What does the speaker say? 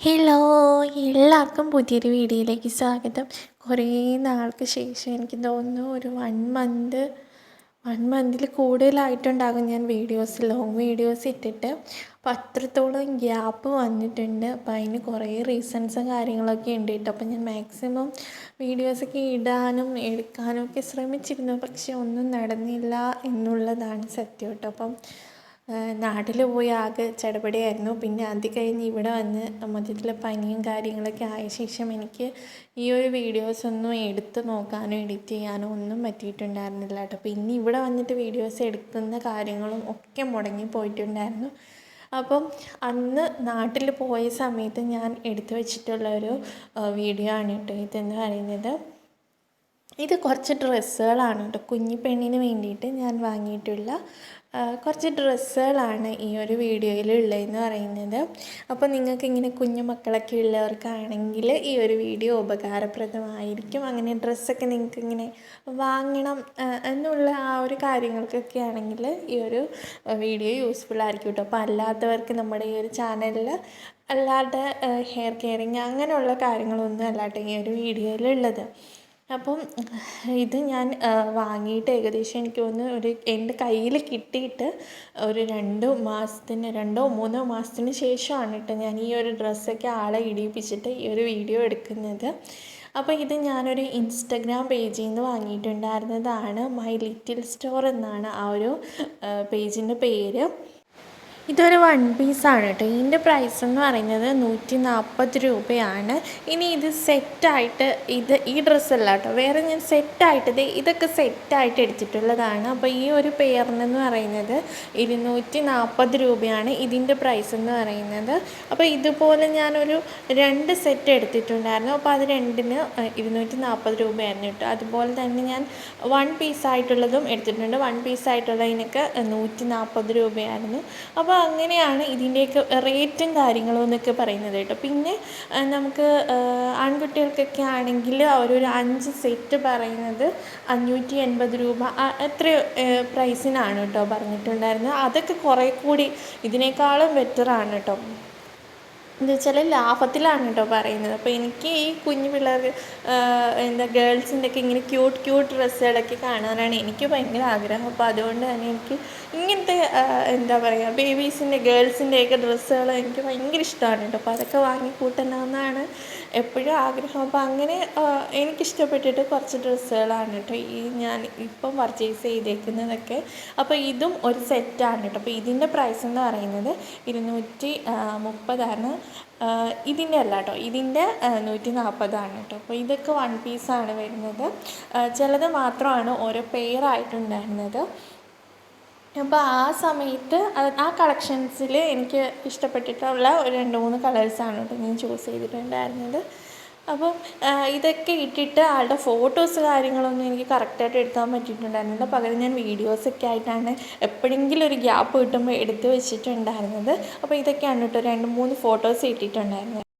Hello എല്ലാവർക്കും പുതിയൊരു വീഡിയോയിലേക്ക് സ്വാഗതം. കുറേ നാൾക്ക് ശേഷം എനിക്ക് തോന്നുന്നു ഒരു വൺ മന്ത് വൺ മന്തിൽ കൂടുതലായിട്ടുണ്ടാകും ഞാൻ വീഡിയോസ് ലോങ് വീഡിയോസ് ഇട്ടിട്ട്. അപ്പോൾ അത്രത്തോളം ഗ്യാപ്പ് വന്നിട്ടുണ്ട്. അപ്പോൾ അതിന് കുറേ റീസൺസും കാര്യങ്ങളൊക്കെ ഉണ്ട് കേട്ടോ. അപ്പോൾ ഞാൻ മാക്സിമം വീഡിയോസൊക്കെ ഇടാനും എടുക്കാനും ഒക്കെ ശ്രമിച്ചിരുന്നു. പക്ഷേ ഒന്നും നടന്നില്ല എന്നുള്ളതാണ് സത്യം കേട്ടോ. അപ്പം നാട്ടിൽ പോയി ആകെ ചടപടയായിരുന്നു. പിന്നെ അത് കഴിഞ്ഞ് ഇവിടെ വന്ന് മൊത്തത്തിൽ പനിയും കാര്യങ്ങളൊക്കെ ആയ ശേഷം എനിക്ക് ഈ ഒരു വീഡിയോസ് ഒന്നും എടുത്ത് നോക്കാനോ എഡിറ്റ് ചെയ്യാനോ ഒന്നും പറ്റിയിട്ടുണ്ടായിരുന്നില്ല കേട്ടോ. പിന്നെ ഇവിടെ വന്നിട്ട് വീഡിയോസ് എടുക്കുന്ന കാര്യങ്ങളും ഒക്കെ മുടങ്ങി പോയിട്ടുണ്ടായിരുന്നു. അപ്പം അന്ന് നാട്ടിൽ പോയ സമയത്ത് ഞാൻ എടുത്തു വെച്ചിട്ടുള്ള ഒരു വീഡിയോ ആണ് കേട്ടോ ഇതെന്ന് പറയുന്നത്. ഇത് കുറച്ച് ഡ്രസ്സുകളാണ് കേട്ടോ കുഞ്ഞി പെണ്ണിന് വേണ്ടിയിട്ട് ഞാൻ വാങ്ങിയിട്ടുള്ള കുറച്ച് ഡ്രസ്സുകളാണ് ഈ ഒരു വീഡിയോയിൽ ഉള്ളതെന്ന് പറയുന്നത്. അപ്പോൾ നിങ്ങൾക്ക് ഇങ്ങനെ കുഞ്ഞു മക്കളൊക്കെ ഉള്ളവർക്കാണെങ്കിൽ ഈ ഒരു വീഡിയോ ഉപകാരപ്രദമായിരിക്കും. അങ്ങനെ ഡ്രസ്സൊക്കെ നിങ്ങൾക്ക് ഇങ്ങനെ വാങ്ങണം എന്നുള്ള ആ ഒരു കാര്യങ്ങൾക്കൊക്കെ ആണെങ്കിൽ ഈ ഒരു വീഡിയോ യൂസ്ഫുൾ ആയിരിക്കും കേട്ടോ അപ്പോൾ അല്ലാത്തവർക്ക് നമ്മുടെ ഈ ഒരു ചാനലിൽ അല്ലാതെ ഹെയർ കെയറിങ് അങ്ങനെയുള്ള കാര്യങ്ങളൊന്നും അല്ലാട്ടെ ഈ ഒരു വീഡിയോയിലുള്ളത്. അപ്പം ഇത് ഞാൻ വാങ്ങിയിട്ട് ഏകദേശം എനിക്ക് തോന്നുന്നു ഒരു എന്റെ കയ്യിൽ കിട്ടിയിട്ട് ഒരു രണ്ട് മാസത്തിന് രണ്ടോ മൂന്നോ മാസത്തിന് ശേഷമാണ് കേട്ടോ ഞാൻ ഈ ഒരു ഡ്രസ്സൊക്കെ ആളെ ഇടിയിപ്പിച്ചിട്ട് ഈ ഒരു വീഡിയോ എടുക്കുന്നത്. അപ്പോൾ ഇത് ഞാനൊരു ഇൻസ്റ്റഗ്രാം പേജിൽ നിന്ന് വാങ്ങിയിട്ടുണ്ടായിരുന്നതാണ് മൈ ലിറ്റിൽ സ്റ്റോർ എന്നാണ് ആ ഒരു പേജിന്റെ പേര്. ഇതൊരു വൺ പീസാണ് കേട്ടോ ഇതിന്റെ പ്രൈസ് എന്ന് പറയുന്നത് നൂറ്റി നാൽപ്പത് രൂപയാണ്. ഇനി ഇത് സെറ്റായിട്ട് ഇത് ഈ ഡ്രസ്സല്ല കേട്ടോ വേറെ ഞാൻ സെറ്റായിട്ട് ഇത് ഇതൊക്കെ സെറ്റായിട്ട് എടുത്തിട്ടുള്ളതാണ്. അപ്പോൾ ഈ ഒരു പെയറിനെന്ന് പറയുന്നത് ഇരുന്നൂറ്റി നാൽപ്പത് രൂപയാണ് ഇതിന്റെ പ്രൈസ് എന്ന് പറയുന്നത്. അപ്പോൾ ഇതുപോലെ ഞാനൊരു രണ്ട് സെറ്റ് എടുത്തിട്ടുണ്ടായിരുന്നു. അപ്പോൾ അത് രണ്ടിന് ഇരുന്നൂറ്റി നാൽപ്പത് രൂപയായിരുന്നു കേട്ടോ അതുപോലെ തന്നെ ഞാൻ വൺ പീസായിട്ടുള്ളതും എടുത്തിട്ടുണ്ട്. വൺ പീസായിട്ടുള്ളതിനൊക്കെ നൂറ്റി നാൽപ്പത് രൂപയായിരുന്നു. അപ്പോൾ അങ്ങനെയാണ് ഇതിന്റെയൊക്കെ റേറ്റും കാര്യങ്ങളും എന്നൊക്കെ പറയുന്നത് കേട്ടോ. പിന്നെ നമുക്ക് ആൺകുട്ടികൾക്കൊക്കെ ആണെങ്കിൽ അവരൊരു അഞ്ച് സെറ്റ് പറയുന്നത് അഞ്ഞൂറ്റി എൺപത് രൂപ എത്ര പ്രൈസിനാണ് കേട്ടോ പറഞ്ഞിട്ടുണ്ടായിരുന്നത്. അതൊക്കെ കുറേ കൂടി ഇതിനേക്കാളും ബെറ്ററാണ് കേട്ടോ. എന്ന് വെച്ചാൽ ലാഭത്തിലാണ് കേട്ടോ പറയുന്നത്. അപ്പോൾ എനിക്ക് ഈ കുഞ്ഞു പിള്ളേർ എന്താ ഗേൾസിന്റെ ഒക്കെ ഇങ്ങനെ ക്യൂട്ട് ക്യൂട്ട് ഡ്രസ്സുകളൊക്കെ കാണാനാണ് എനിക്ക് ഭയങ്കര ആഗ്രഹം. അപ്പോൾ അതുകൊണ്ട് തന്നെ എനിക്ക് ഇങ്ങനത്തെ എന്താ പറയുക ബേബീസിന്റെ ഗേൾസിന്റെയൊക്കെ ഡ്രസ്സുകൾ എനിക്ക് ഭയങ്കര ഇഷ്ടമാണ് കേട്ടോ അപ്പോൾ അതൊക്കെ വാങ്ങി കൂട്ടണമെന്നാണ് എപ്പോഴും ആഗ്രഹം. അപ്പോൾ അങ്ങനെ എനിക്കിഷ്ടപ്പെട്ടിട്ട് കുറച്ച് ഡ്രസ്സുകളാണ് കേട്ടോ ഈ ഞാൻ ഇപ്പം പർച്ചേസ് ചെയ്തേക്കുന്നതൊക്കെ. അപ്പോൾ ഇതും ഒരു സെറ്റാണ് കേട്ടോ അപ്പോൾ ഇതിന്റെ പ്രൈസ് എന്ന് പറയുന്നത് ഇരുന്നൂറ്റി മുപ്പതാണ്. ഇതിന്റെ അല്ല കേട്ടോ. ഇതിന്റെ നൂറ്റി നാൽപ്പതാണ് കേട്ടോ. അപ്പോൾ ഇതൊക്കെ വൺ പീസാണ് വരുന്നത്. ചിലത് മാത്രമാണ് ഓരോ പെയറായിട്ടുണ്ടായിരുന്നത് അപ്പോൾ ആ സമയത്ത് ആ കളക്ഷൻസിൽ എനിക്ക് ഇഷ്ടപ്പെട്ടിട്ടുള്ള ഒരു രണ്ട് മൂന്ന് കളേഴ്സാണ് കേട്ടോ ഞാൻ ചൂസ് ചെയ്തിട്ടുണ്ടായിരുന്നത്. അപ്പം ഇതൊക്കെ ഇട്ടിട്ട് ആളുടെ ഫോട്ടോസ് കാര്യങ്ങളൊന്നും എനിക്ക് കറക്റ്റായിട്ട് എടുക്കാൻ പറ്റിയിട്ടുണ്ടായിരുന്നില്ല പകരം ഞാൻ വീഡിയോസൊക്കെ ആയിട്ടാണ് എപ്പോഴെങ്കിലും ഒരു ഗ്യാപ്പ് കിട്ടുമ്പോൾ എടുത്ത് വെച്ചിട്ടുണ്ടായിരുന്നത്. അപ്പോൾ ഇതൊക്കെയാണ് കേട്ടോ രണ്ട് മൂന്ന് ഫോട്ടോസ് ഇട്ടിട്ടുണ്ടായിരുന്നത്.